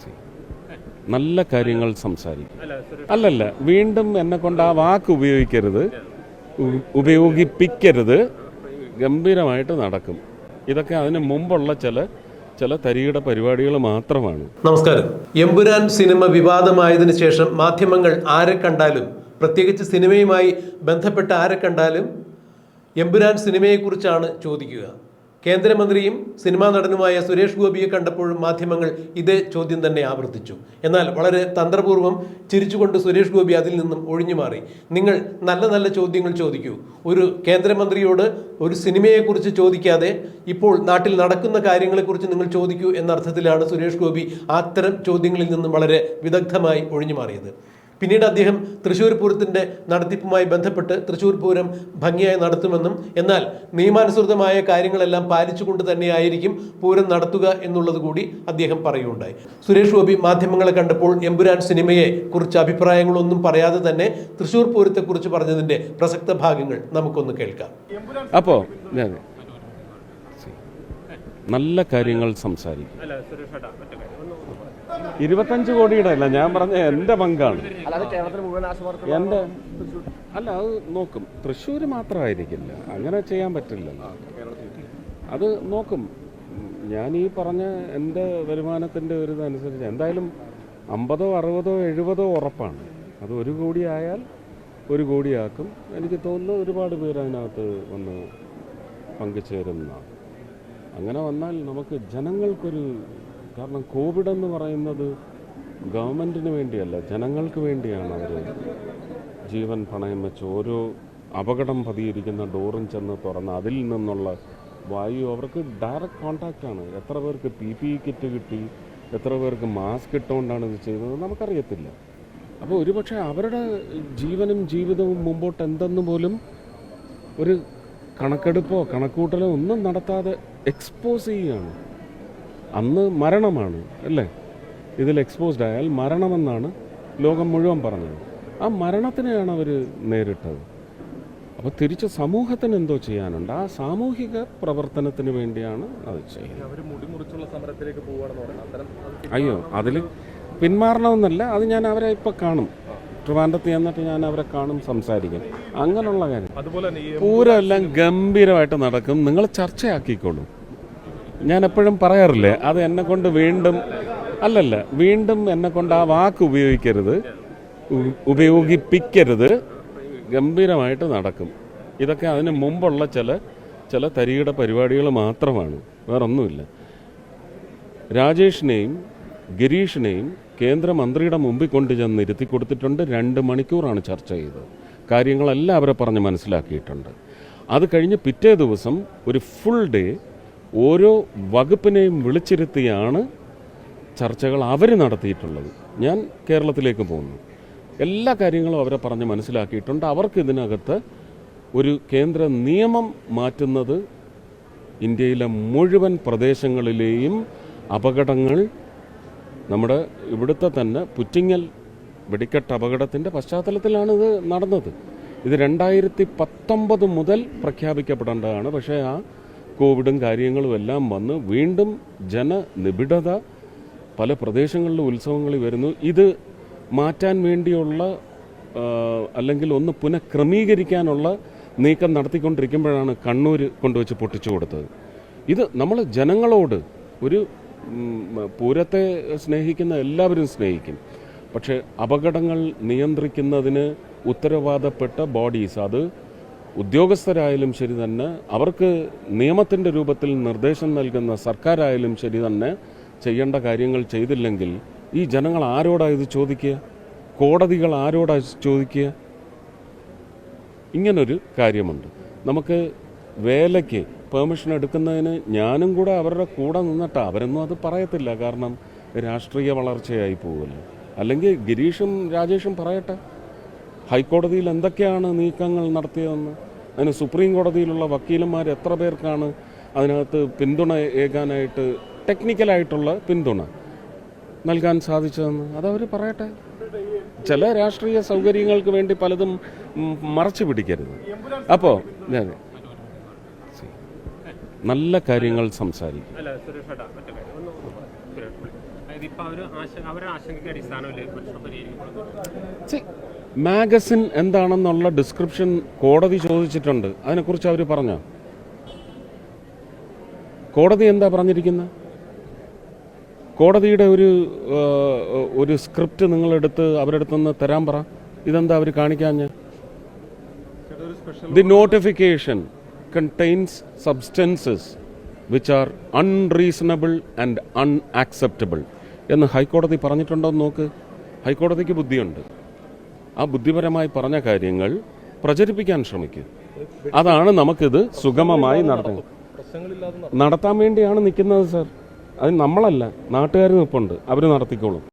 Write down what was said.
See, നല്ല കാര്യങ്ങൾ സംസാരിക്കും. അല്ലല്ല വീണ്ടും എന്നെ കൊണ്ട് ആ വാക്ക് ഉപയോഗിക്കരുത് ഉപയോഗിപ്പിക്കരുത്. ഗംഭീരമായിട്ട് നടക്കും. ഇതൊക്കെ അതിന് മുമ്പുള്ള ചില ചില തരികിട പരിപാടികൾ മാത്രമാണ്. നമസ്കാരം. എമ്പുരാൻ സിനിമ വിവാദമായതിനു ശേഷം മാധ്യമങ്ങൾ ആരെ കണ്ടാലും പ്രത്യേകിച്ച് സിനിമയുമായി ബന്ധപ്പെട്ട ആരെ കണ്ടാലും എമ്പുരാൻ സിനിമയെക്കുറിച്ചാണ് ചോദിക്കുക. കേന്ദ്രമന്ത്രിയും സിനിമാ നടനുമായ സുരേഷ് ഗോപിയെ കണ്ടപ്പോഴും മാധ്യമങ്ങൾ ഇതേ ചോദ്യം തന്നെ ആവർത്തിച്ചു. എന്നാൽ വളരെ തന്ത്രപൂർവം ചിരിച്ചുകൊണ്ട് സുരേഷ് ഗോപി അതിൽ നിന്നും ഒഴിഞ്ഞു മാറി. നിങ്ങൾ നല്ല നല്ല ചോദ്യങ്ങൾ ചോദിക്കൂ. ഒരു കേന്ദ്രമന്ത്രിയോട് ഒരു സിനിമയെക്കുറിച്ച് ചോദിക്കാതെ ഇപ്പോൾ നാട്ടിൽ നടക്കുന്ന കാര്യങ്ങളെക്കുറിച്ച് നിങ്ങൾ ചോദിക്കൂ എന്ന അർത്ഥത്തിലാണ് സുരേഷ് ഗോപി അത്തരം ചോദ്യങ്ങളിൽ നിന്നും വളരെ വിദഗ്ധമായി ഒഴിഞ്ഞു മാറിയത്. പിന്നീട് അദ്ദേഹം തൃശ്ശൂർ പൂരത്തിന്റെ നടത്തിപ്പുമായി ബന്ധപ്പെട്ട് തൃശ്ശൂർ പൂരം ഭംഗിയായി നടത്തുമെന്നും എന്നാൽ നിയമാനുസൃതമായ കാര്യങ്ങളെല്ലാം പാലിച്ചുകൊണ്ട് തന്നെയായിരിക്കും പൂരം നടത്തുക എന്നുള്ളത് കൂടി അദ്ദേഹം പറയുകയുണ്ടായി. സുരേഷ് ഗോപി മാധ്യമങ്ങളെ കണ്ടപ്പോൾ എമ്പുരാൻ സിനിമയെ കുറിച്ച് അഭിപ്രായങ്ങളൊന്നും പറയാതെ തന്നെ തൃശ്ശൂർ പൂരത്തെക്കുറിച്ച് പറഞ്ഞതിന്റെ പ്രസക്ത ഭാഗങ്ങൾ നമുക്കൊന്ന് കേൾക്കാം. അപ്പോൾ നല്ല കാര്യങ്ങൾ സംസാരിക്കും. ഇരുപത്തഞ്ച് കോടിയുടെ അല്ല ഞാൻ പറഞ്ഞ എന്റെ പങ്കാണ്. എന്റെ എന്റെ അല്ല അത് നോക്കും. തൃശ്ശൂർ മാത്രമായിരിക്കില്ല. അങ്ങനെ ചെയ്യാൻ പറ്റില്ല അത് നോക്കും. ഞാൻ ഈ പറഞ്ഞ എന്റെ വരുമാനത്തിന്റെ ഒരു ഇതനുസരിച്ച് എന്തായാലും അമ്പതോ അറുപതോ എഴുപതോ ഉറപ്പാണ്. അത് ഒരു കോടി ആയാൽ ഒരു കോടിയാക്കും. എനിക്ക് തോന്നുന്നു ഒരുപാട് പേര് അതിനകത്ത് വന്ന് പങ്കുചേരുന്നതാണ്. അങ്ങനെ വന്നാൽ നമുക്ക് ജനങ്ങൾക്കൊരു കാരണം കോവിഡ് എന്ന് പറയുന്നത് ഗവൺമെന്റിന് വേണ്ടിയല്ല ജനങ്ങൾക്ക് വേണ്ടിയാണ് അവർ ജീവൻ പണയം വെച്ച് ഓരോ അപകടം പതിയിരിക്കുന്ന ഡോറും ചെന്ന് തുറന്ന് അതിൽ നിന്നുള്ള വായു അവർക്ക് ഡയറക്റ്റ് കോണ്ടാക്റ്റാണ് എത്ര പേർക്ക് പി പി കിറ്റ് കിട്ടി എത്ര പേർക്ക് മാസ്ക് ഇട്ടുകൊണ്ടാണ് ഇത് ചെയ്തത് നമുക്കറിയത്തില്ല. അപ്പോൾ ഒരുപക്ഷെ അവരുടെ ജീവനും ജീവിതവും മുമ്പോട്ട് എന്തെന്ന് പോലും ഒരു കണക്കെടുപ്പോ കണക്കൂട്ടലോ ഒന്നും നടത്താതെ എക്സ്പോസ് ചെയ്യുകയാണ്. അന്ന് മരണമാണ് അല്ലേ? ഇതിൽ എക്സ്പോസ്ഡ് ആയാൽ മരണമെന്നാണ് ലോകം മുഴുവൻ പറഞ്ഞത്. ആ മരണത്തിനെയാണ് അവർ നേരിട്ടത്. അപ്പോൾ തിരിച്ച് സമൂഹത്തിന് എന്തോ ചെയ്യാനുണ്ട്. ആ സാമൂഹിക പ്രവർത്തനത്തിന് വേണ്ടിയാണ് അത് ചെയ്യുന്നത്. അയ്യോ അതിൽ പിന്മാറണമെന്നല്ല. അത് ഞാൻ അവരെ ഇപ്പോൾ കാണും. ട്രിവാൻഡത്ത് ചെന്നിട്ട് ഞാൻ അവരെ കാണും സംസാരിക്കും. അങ്ങനെയുള്ള കാര്യം. പൂരം എല്ലാം ഗംഭീരമായിട്ട് നടക്കും. നിങ്ങൾ ചർച്ചയാക്കിക്കോളൂ. ഞാൻ എപ്പോഴും പറയാറില്ലേ അത് എന്നെ കൊണ്ട് വീണ്ടും അല്ലല്ല വീണ്ടും എന്നെ കൊണ്ട് ആ വാക്ക് ഉപയോഗിക്കരുത് ഉപയോഗിപ്പിക്കരുത് ഗംഭീരമായിട്ട് നടക്കും. ഇതൊക്കെ അതിന് മുമ്പുള്ള ചില ചില തരികിട പരിപാടികൾ മാത്രമാണ് വേറൊന്നുമില്ല. രാജേഷിനെയും ഗിരീഷിനെയും കേന്ദ്രമന്ത്രിയുടെ മുമ്പിൽ കൊണ്ട് ചെന്ന് ഇരുത്തി കൊടുത്തിട്ടുണ്ട് രണ്ട് മണിക്കൂറാണ് ചർച്ച ചെയ്തത്. കാര്യങ്ങളെല്ലാം അവരെ പറഞ്ഞ് മനസ്സിലാക്കിയിട്ടുണ്ട്. അത് കഴിഞ്ഞ് പിറ്റേ ദിവസം ഒരു ഫുൾ ഡേ ഓരോ വകുപ്പിനെയും വിളിച്ചിരുത്തിയാണ് ചർച്ചകൾ അവർ നടത്തിയിട്ടുള്ളത്. ഞാൻ കേരളത്തിലേക്ക് പോകുന്നു. എല്ലാ കാര്യങ്ങളും അവരെ പറഞ്ഞ് മനസ്സിലാക്കിയിട്ടുണ്ട്. അവർക്ക് ഇതിനകത്ത് ഒരു കേന്ദ്ര നിയമം മാറ്റുന്നത് ഇന്ത്യയിലെ മുഴുവൻ പ്രദേശങ്ങളിലെയും അപകടങ്ങൾ നമ്മുടെ ഇവിടുത്തെ തന്നെ പുറ്റിങ്ങൽ വെടിക്കെട്ട് അപകടത്തിന്റെ പശ്ചാത്തലത്തിലാണ് ഇത് നടന്നത്. ഇത് രണ്ടായിരത്തി പത്തൊമ്പത് മുതൽ പ്രഖ്യാപിക്കപ്പെടേണ്ടതാണ്. പക്ഷേ ആ കോവിഡും കാര്യങ്ങളും എല്ലാം വന്ന് വീണ്ടും ജനനിബിഡത പല പ്രദേശങ്ങളിലും ഉത്സവങ്ങൾ വരുന്നു. ഇത് മാറ്റാൻ വേണ്ടിയുള്ള അല്ലെങ്കിൽ ഒന്ന് പുനഃക്രമീകരിക്കാനുള്ള നീക്കം നടത്തിക്കൊണ്ടിരിക്കുമ്പോഴാണ് കണ്ണൂർ കൊണ്ടുവച്ച് പൊട്ടിച്ചു കൊടുത്തത്. ഇത് നമ്മൾ ജനങ്ങളോട് ഒരു പൂരത്തെ സ്നേഹിക്കുന്ന എല്ലാവരും സ്നേഹിക്കും. പക്ഷേ അപകടങ്ങൾ നിയന്ത്രിക്കുന്നതിന് ഉത്തരവാദപ്പെട്ട ബോഡീസ് അത് ഉദ്യോഗസ്ഥരായാലും ശരി തന്നെ അവർക്ക് നിയമത്തിന്റെ രൂപത്തിൽ നിർദ്ദേശം നൽകുന്ന സർക്കാരായാലും ശരി തന്നെ ചെയ്യേണ്ട കാര്യങ്ങൾ ചെയ്തില്ലെങ്കിൽ ഈ ജനങ്ങൾ ആരോടാ ഇത് ചോദിക്കുക? കോടതികൾ ആരോടാ ചോദിക്കുക? ഇങ്ങനൊരു കാര്യമുണ്ട്. നമുക്ക് വേലയ്ക്ക് പെർമിഷൻ എടുക്കുന്നതിന് ഞാനും കൂടെ അവരുടെ കൂടെ നിന്നിട്ട് അവരൊന്നും അത് പറയത്തില്ല. കാരണം രാഷ്ട്രീയ വളർച്ചയായി പോകുമല്ലോ അല്ലെങ്കിൽ ഗിരീഷും രാജേഷും പറയട്ടെ. ഹൈക്കോടതിയിൽ എന്തൊക്കെയാണ് നീക്കങ്ങൾ നടത്തിയതെന്ന്? അതിന് സുപ്രീം കോടതിയിലുള്ള വക്കീലന്മാർ എത്ര പേർക്കാണ് അതിനകത്ത് പിന്തുണ ഏകാനായിട്ട് ടെക്നിക്കലായിട്ടുള്ള പിന്തുണ നൽകാൻ സാധിച്ചതെന്ന്? അതവർ പറയട്ടെ. ചില രാഷ്ട്രീയ സൗകര്യങ്ങൾക്ക് വേണ്ടി പലതും മറച്ചു പിടിക്കരുത്. അപ്പോൾ നല്ല കാര്യങ്ങൾ സംസാരിക്കും. അവർ ആശങ്കയ്ക്ക് അടിസ്ഥാനമില്ലേ? പ്രശ്നം പരിഹരിക്കുന്നത്? മാഗസിൻ എന്താണെന്നുള്ള ഡിസ്ക്രിപ്ഷൻ കോടതി ചോദിച്ചിട്ടുണ്ട്. അതിനെക്കുറിച്ച് അവർ പറഞ്ഞോ? കോടതി എന്താ പറഞ്ഞിരിക്കുന്നത് കോടതിയുടെ ഒരു ഒരു സ്ക്രിപ്റ്റ് നിങ്ങളെടുത്ത് അവരുടെ നിന്ന് തരാൻ പറ. ഇതെന്താ അവർ കാണിക്കാഞ്ഞ്? The notification contains substances which are unreasonable and unacceptable എന്ന് ഹൈക്കോടതി പറഞ്ഞിട്ടുണ്ടോ എന്ന് നോക്ക്. ഹൈക്കോടതിക്ക് ബുദ്ധിയുണ്ട്. ആ ബുദ്ധിപരമായി പറഞ്ഞ കാര്യങ്ങൾ പ്രചരിപ്പിക്കാൻ ശ്രമിക്കുക അതാണ് നമുക്കിത് സുഗമമായി നടത്തുന്നത്. നടത്താൻ വേണ്ടിയാണ് നിൽക്കുന്നത് സർ. അത് നമ്മളല്ല. നാട്ടുകാർ നിൽപ്പുണ്ട്. അവർ നടത്തിക്കോളും.